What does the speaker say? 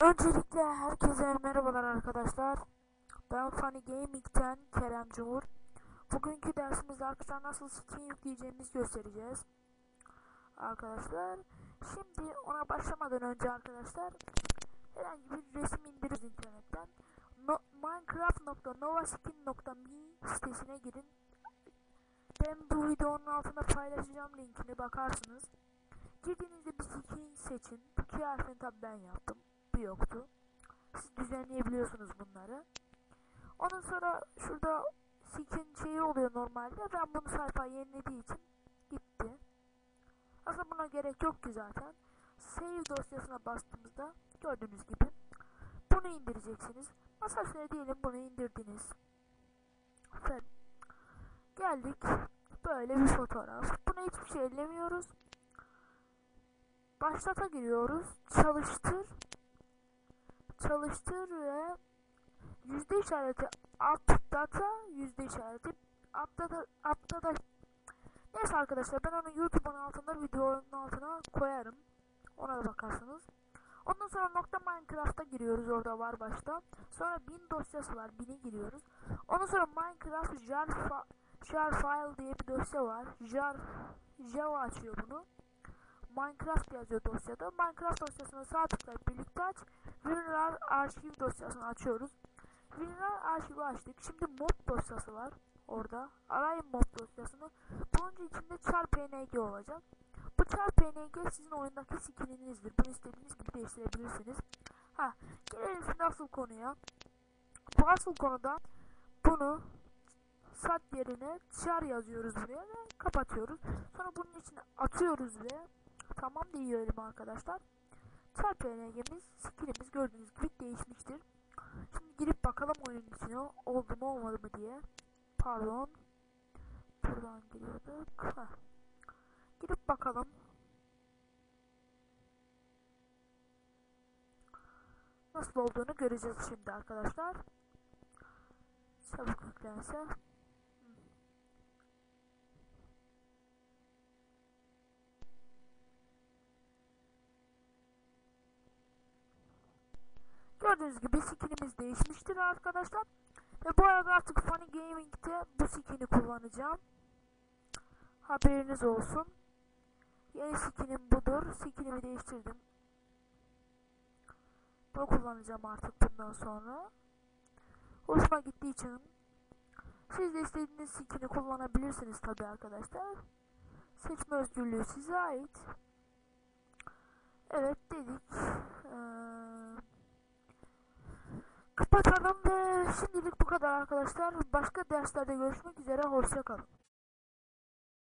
Öncelikle herkese merhabalar arkadaşlar. Ben Funny Gaming'ten Kerem Cumhur. Bugünkü dersimizde arkadaşlar nasıl skin yükleyeceğimizi göstereceğiz. Arkadaşlar şimdi ona başlamadan önce arkadaşlar herhangi bir resim indiririz internetten. No, Minecraft.novaskin.me sitesine girin. Ben bu videonun altına paylaşacağım linkini bakarsınız. Girdiğinizde bir skin seçin. Bu harfini tabi ben yaptım. Bu yoktu. Siz düzenleyebiliyorsunuz bunları. Ondan sonra şurada skin şeyi oluyor normalde. Ben bunu sayfa yenilediği için gitti. Aslında buna gerek yok ki zaten. Save dosyasına bastığımızda gördüğünüz gibi bunu indireceksiniz. Masa üstüne diyelim bunu indirdiniz. Ve geldik. Böyle bir fotoğraf. Buna hiçbir şey ellemiyoruz. Başlata giriyoruz. Çalıştır. Çalıştır ve yüzde işareti updata yüzde işareti updata updata neyse arkadaşlar ben onu YouTube'un altında videonun altına koyarım. Ona da bakarsınız. Ondan sonra nokta Minecraft'a giriyoruz orada var başta. Sonra bin dosyası var. Bini giriyoruz. Ondan sonra Minecraft jar, jar file diye bir dosya var. Jar Java açıyor bunu. Minecraft yazıyor dosyada. Minecraft dosyasına sağ tıklayıp birlikte aç. WinRAR arşiv dosyasını açıyoruz. WinRAR arşivi açtık. Şimdi mod dosyası var orada. Arayın mod dosyasını. Bunun içinde char olacak. Bu char sizin oyundaki skininizdir. Bunu istediğiniz gibi değiştirebilirsiniz. Ha, gelelim şimdi asıl konuya. Bu asıl konuda bunu sat yerine char yazıyoruz buraya ve kapatıyoruz. Sonra bunun içine atıyoruz ve tamam diyelim arkadaşlar. Char png'miz, skinimiz gördüğünüz gibi değişmiştir. Şimdi girip bakalım oyunun içine oldu mu olmadı mı diye. Pardon. Buradan giriyorduk. Heh. Girip bakalım. Nasıl olduğunu göreceğiz şimdi arkadaşlar. Çabuk yüklense. Gördüğünüz gibi skinimiz değişmiştir arkadaşlar. Ve bu arada artık Funny Gaming'de bu skin'i kullanacağım. Haberiniz olsun. Yeni skinim budur. Skinimi değiştirdim. Bunu kullanacağım artık bundan sonra. Hoşuma gittiği için siz de istediğiniz skin'i kullanabilirsiniz tabi arkadaşlar. Seçme özgürlüğü size ait. Evet dedik. Kapatalım ve şimdilik bu kadar arkadaşlar. Başka derslerde görüşmek üzere. Hoşçakalın.